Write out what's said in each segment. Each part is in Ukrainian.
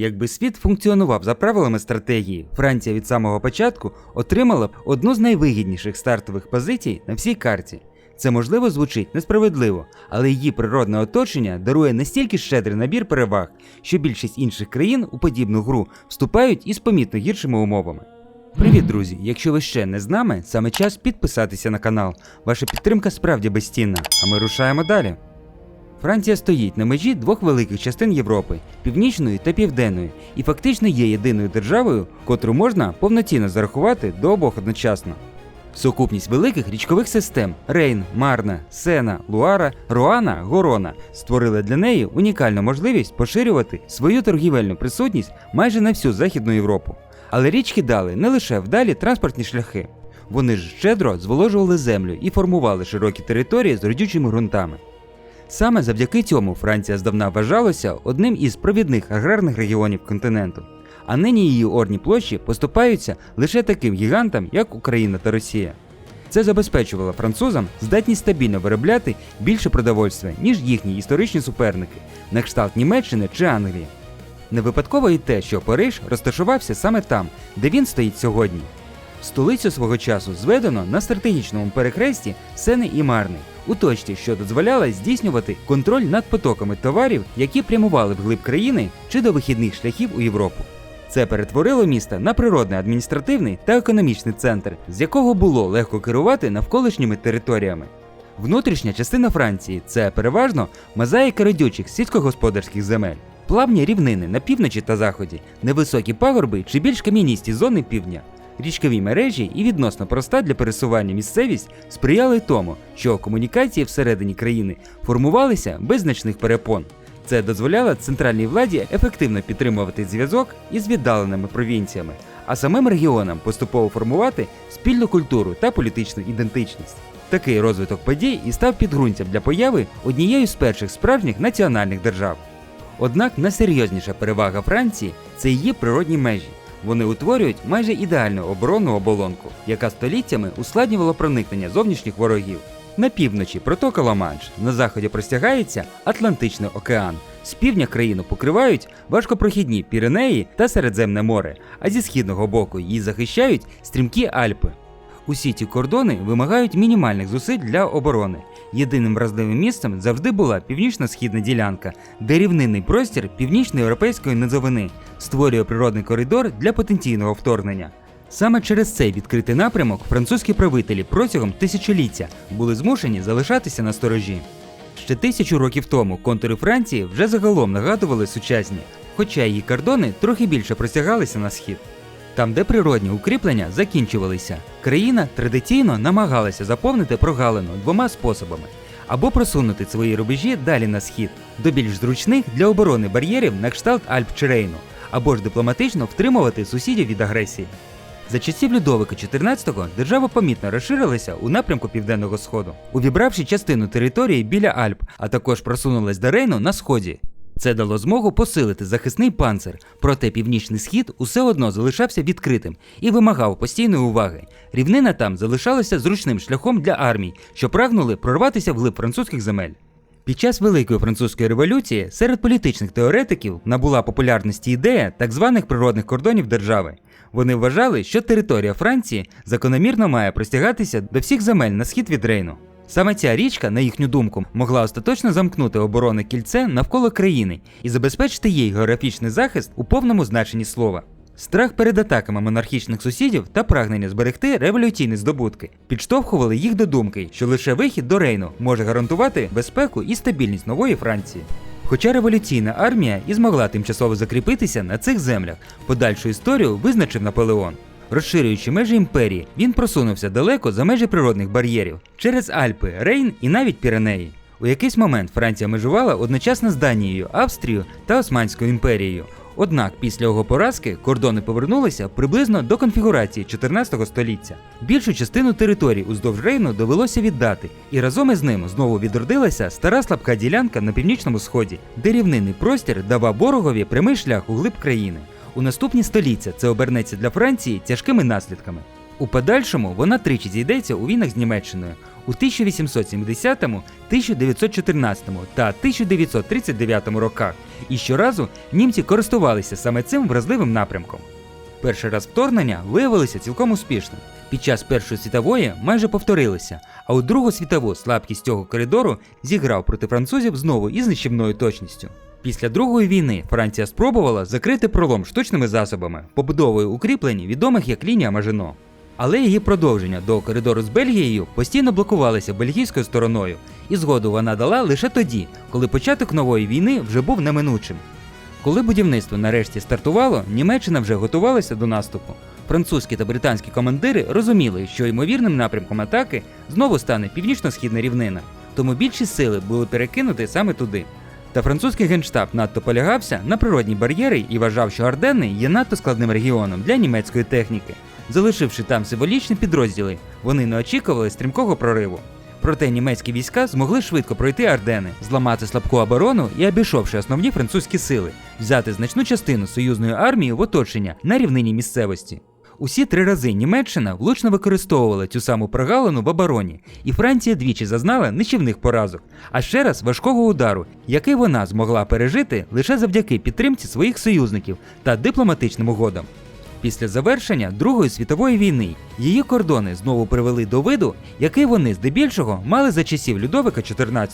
Якби світ функціонував за правилами стратегії, Франція від самого початку отримала б одну з найвигідніших стартових позицій на всій карті. Це можливо звучить несправедливо, але її природне оточення дарує настільки щедрий набір переваг, що більшість інших країн у подібну гру вступають із помітно гіршими умовами. Привіт, друзі! Якщо ви ще не з нами, саме час підписатися на канал. Ваша підтримка справді безцінна, а ми рушаємо далі. Франція стоїть на межі двох великих частин Європи північної та південної, і фактично є єдиною державою, котру можна повноцінно зарахувати до обох одночасно. Сукупність великих річкових систем Рейн, Марна, Сена, Луара, Руана, Горона створили для неї унікальну можливість поширювати свою торгівельну присутність майже на всю Західну Європу. Але річки дали не лише вдалі транспортні шляхи. Вони ж щедро зволожували землю і формували широкі території з родючими ґрунтами. Саме завдяки цьому Франція здавна вважалася одним із провідних аграрних регіонів континенту, а нині її орні площі поступаються лише таким гігантам, як Україна та Росія. Це забезпечувало французам здатність стабільно виробляти більше продовольства, ніж їхні історичні суперники, на кшталт Німеччини чи Англії. Не випадково і те, що Париж розташувався саме там, де він стоїть сьогодні. Столицю свого часу зведено на стратегічному перехресті Сени і Марни, у точці, що дозволяла здійснювати контроль над потоками товарів, які прямували вглиб країни чи до вихідних шляхів у Європу. Це перетворило місто на природний адміністративний та економічний центр, з якого було легко керувати навколишніми територіями. Внутрішня частина Франції це переважно мозаїка родючих сільськогосподарських земель, плавні рівнини на півночі та заході, невисокі пагорби чи більш кам'яністі зони півдня. Річкові мережі і відносно проста для пересування місцевість сприяли тому, що комунікації всередині країни формувалися без значних перепон. Це дозволяло центральній владі ефективно підтримувати зв'язок із віддаленими провінціями, а самим регіонам поступово формувати спільну культуру та політичну ідентичність. Такий розвиток подій і став підґрунтям для появи однієї з перших справжніх національних держав. Однак найсерйозніша перевага Франції це її природні межі. Вони утворюють майже ідеальну оборонну оболонку, яка століттями ускладнювала проникнення зовнішніх ворогів. На півночі протока Ла-Манш, на заході простягається Атлантичний океан. З півдня країну покривають важкопрохідні Піренеї та Середземне море, а зі східного боку її захищають стрімкі Альпи. Усі ці кордони вимагають мінімальних зусиль для оборони. Єдиним вразливим місцем завжди була північно-східна ділянка, де рівнинний простір північноєвропейської низовини створює природний коридор для потенційного вторгнення. Саме через цей відкритий напрямок французькі правителі протягом тисячоліття були змушені залишатися на сторожі. Ще тисячу років тому контури Франції вже загалом нагадували сучасні, хоча її кордони трохи більше простягалися на схід. Там, де природні укріплення закінчувалися, країна традиційно намагалася заповнити прогалину двома способами: або просунути свої рубежі далі на схід, до більш зручних для оборони бар'єрів на кшталт Альп чи Рейну, або ж дипломатично втримувати сусідів від агресії. За часів Людовика XIV держава помітно розширилася у напрямку Південного Сходу, увібравши частину території біля Альп, а також просунулась до Рейну на сході. Це дало змогу посилити захисний панцир, проте північний схід усе одно залишався відкритим і вимагав постійної уваги. Рівнина там залишалася зручним шляхом для армій, що прагнули прорватися вглиб французьких земель. Під час Великої французької революції серед політичних теоретиків набула популярності ідея так званих природних кордонів держави. Вони вважали, що територія Франції закономірно має простягатися до всіх земель на схід від Рейну. Саме ця річка, на їхню думку, могла остаточно замкнути оборонне кільце навколо країни і забезпечити їй географічний захист у повному значенні слова. Страх перед атаками монархічних сусідів та прагнення зберегти революційні здобутки підштовхували їх до думки, що лише вихід до Рейну може гарантувати безпеку і стабільність нової Франції. Хоча революційна армія і змогла тимчасово закріпитися на цих землях, подальшу історію визначив Наполеон. Розширюючи межі імперії, він просунувся далеко за межі природних бар'єрів через Альпи, Рейн і навіть Піренеї. У якийсь момент Франція межувала одночасно з Данією, Австрією та Османською імперією. Однак після його поразки кордони повернулися приблизно до конфігурації 14 століття. Більшу частину територій уздовж Рейну довелося віддати, і разом із ним знову відродилася стара слабка ділянка на північному сході, де рівнинний простір давав ворогові прямий шлях у глиб країни. У наступні століття це обернеться для Франції тяжкими наслідками. У подальшому вона тричі зійдеться у війнах з Німеччиною у 1870, 1914 та 1939 роках, і щоразу німці користувалися саме цим вразливим напрямком. Перший раз вторгнення виявилося цілком успішним. Під час Першої світової майже повторилися, а у Другу світову слабкість цього коридору зіграв проти французів знову із нищівною точністю. Після Другої війни Франція спробувала закрити пролом штучними засобами, побудовою укріплень, відомих як лінія Мажино. Але її продовження до коридору з Бельгією постійно блокувалося бельгійською стороною, і згоду вона дала лише тоді, коли початок нової війни вже був неминучим. Коли будівництво нарешті стартувало, Німеччина вже готувалася до наступу. Французькі та британські командири розуміли, що ймовірним напрямком атаки знову стане північно-східна рівнина, тому більші сили були перекинуті саме туди. Та французький генштаб надто полягався на природні бар'єри і вважав, що Арденни є надто складним регіоном для німецької техніки. Залишивши там символічні підрозділи, вони не очікували стрімкого прориву. Проте німецькі війська змогли швидко пройти Ардени, зламати слабку оборону і, обійшовши основні французькі сили, взяти значну частину союзної армії в оточення на рівнині місцевості. Усі три рази Німеччина влучно використовувала цю саму прогалину в обороні, і Франція двічі зазнала нищівних поразок, а ще раз важкого удару, який вона змогла пережити лише завдяки підтримці своїх союзників та дипломатичним угодам. Після завершення Другої світової війни її кордони знову привели до виду, який вони здебільшого мали за часів Людовика XIV.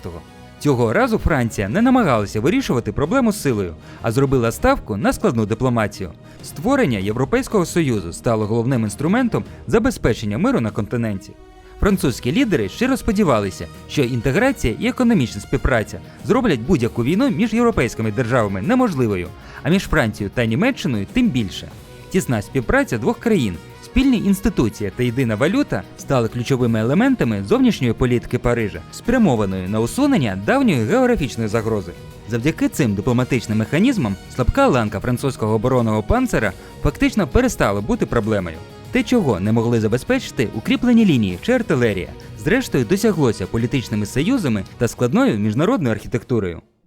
Цього разу Франція не намагалася вирішувати проблему силою, а зробила ставку на складну дипломатію. Створення Європейського Союзу стало головним інструментом забезпечення миру на континенті. Французькі лідери щиро сподівалися, що інтеграція і економічна співпраця зроблять будь-яку війну між європейськими державами неможливою, а між Францією та Німеччиною тим більше. Тісна співпраця двох країн, спільні інституції та єдина валюта стали ключовими елементами зовнішньої політики Парижа, спрямованої на усунення давньої географічної загрози. Завдяки цим дипломатичним механізмам слабка ланка французького оборонного панцера фактично перестала бути проблемою. Те, чого не могли забезпечити укріплені лінії чи артилерія, зрештою досяглося політичними союзами та складною міжнародною архітектурою.